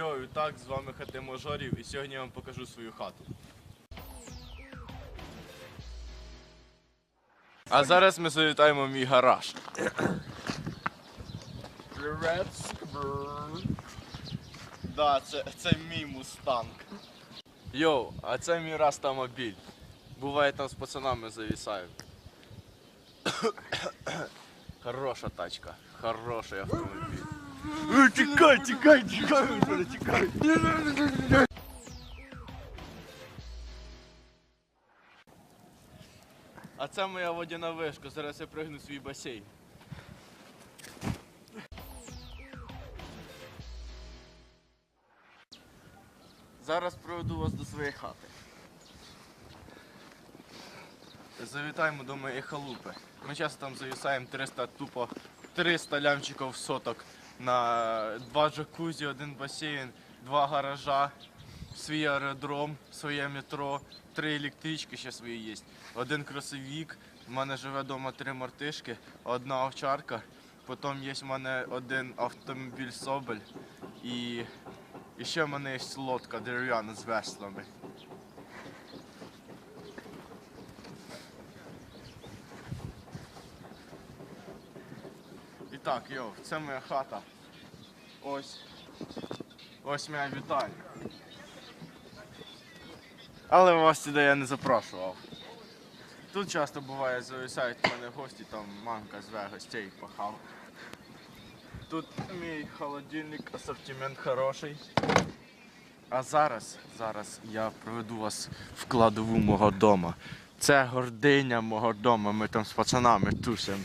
Йо, і так, з вами хати мажорів, і сьогодні я вам покажу свою хату. А зараз ми завітаємо мій гараж. Да, це, це мій мустанг. Йоу, а це мій растамобіль. Буває там з пацанами завісаю. Хороша тачка, хороший автомобіль. Ой, Тікай, тікай, тікай, тікай. А це моя водяна вишка, зараз я пригну в свій басейн. Зараз проведу вас до своєї хати. Завітаємо до моєї халупи. Ми часто там завісаємо 300 тупо 300 лямчиків соток на два джакузі, один басейн, два гаража, свій аеродром, своє метро, три електрички ще свої є. Один кросовік, в мене живе вдома три мартишки, одна овчарка, потім є в мене один автомобіль Соболь і ще в мене є лодка дерев'яна з веслами. І так, йо, це моя хата. Ось. Ось моя вітальня. Але вас сюди я не запрошував. Тут часто буває, зависають в мене гості, там мамка зве гостей пахав. Тут мій холодильник, асортимент хороший. А зараз, зараз я проведу вас в кладову мого дома. Це гординя мого дома, ми там з пацанами тусимо.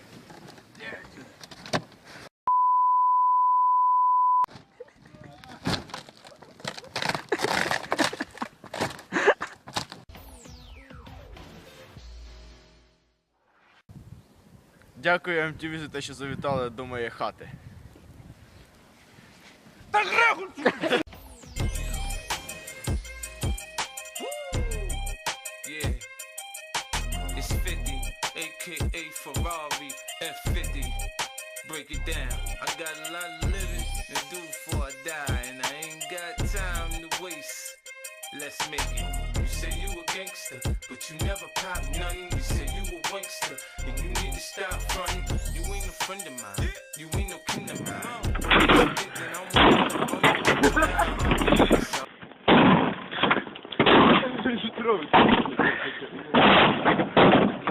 Дякую MTV за те, що завітали до моєї хати. 50, aka Ferrari F50. Break it down. I got a lot of living to do before I die, and I ain't got time to waste. Let's make it. You say you a gangster, but you never pop nothing. You say you a wankster, and you stop fronting. You ain't a friend of mine. You ain't no kin of mine. I'm-